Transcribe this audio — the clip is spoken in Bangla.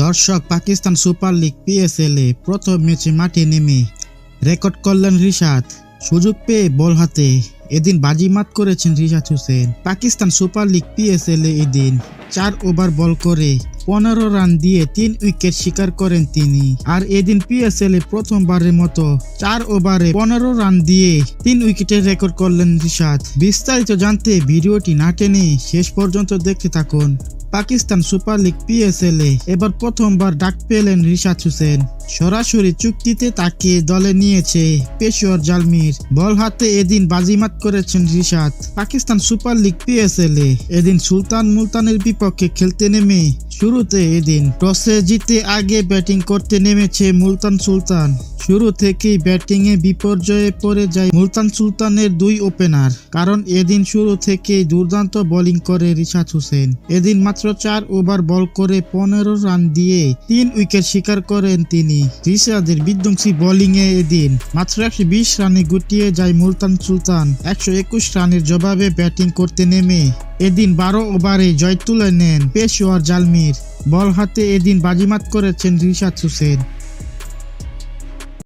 দর্শক পাকিস্তান সুপার লিগ পিএসএল এ প্রথম ম্যাচে মাঠে নেমে রেকর্ড করলেন রিশাদ। সুযোগ পেয়ে বল হাতে এদিন বাজিমাত করেছেন Rishad Hossain. Pakistan super league PSL এদিন চার ওভার বল করে পনেরো রান দিয়ে তিন উইকেট শিকার করেন তিনি। আর এদিন পিএসএল এ প্রথমবারের মতো চার ওভারে পনেরো রান দিয়ে তিন উইকেটের রেকর্ড করলেন রিশাদ। বিস্তারিত জানতে ভিডিওটি না টেনে শেষ পর্যন্ত দেখতে থাকুন। পাকিস্তান সুপার লিগ পিএসএল এ এবার প্রথমবার ডাক পেলেন রিশাদ হুসেন। সরাসরি চুক্তিতে তাকে দলে নিয়েছে পেশোয়ার জালমির। বল হাতে এদিন বাজিমাত করেছেন Rishad. Pakistan super league PSL এ এদিন সুলতান মুলতানের বিপক্ষে খেলতে নেমে শুরুতে এদিন টসে জিতে আগে ব্যাটিং করতে নেমেছে মুলতান সুলতান। শুরু থেকেই ব্যাটিংয়ে বিপর্যয়ে পড়ে যায় মুলতান সুলতানের দুই ওপেনার, কারণ এদিন শুরু থেকেই দুর্দান্ত বোলিং করে রিশাদ হোসেন। এদিন মাত্র চার ওভার বল করে পনেরো রান দিয়ে তিন উইকেট শিকার করেন তিনি। রিশাদের বিধ্বংসী বোলিংয়ে এদিন মাত্র একশো বিশ রানে গুটিয়ে যায় মুলতান সুলতান। একশো একুশ রানের জবাবে ব্যাটিং করতে নেমে এদিন বারো ওভারে জয় তুলে নেন পেশোয়ার জালমির। বল হাতে এদিন বাজিমাত করেছেন রিশাদ হোসেন।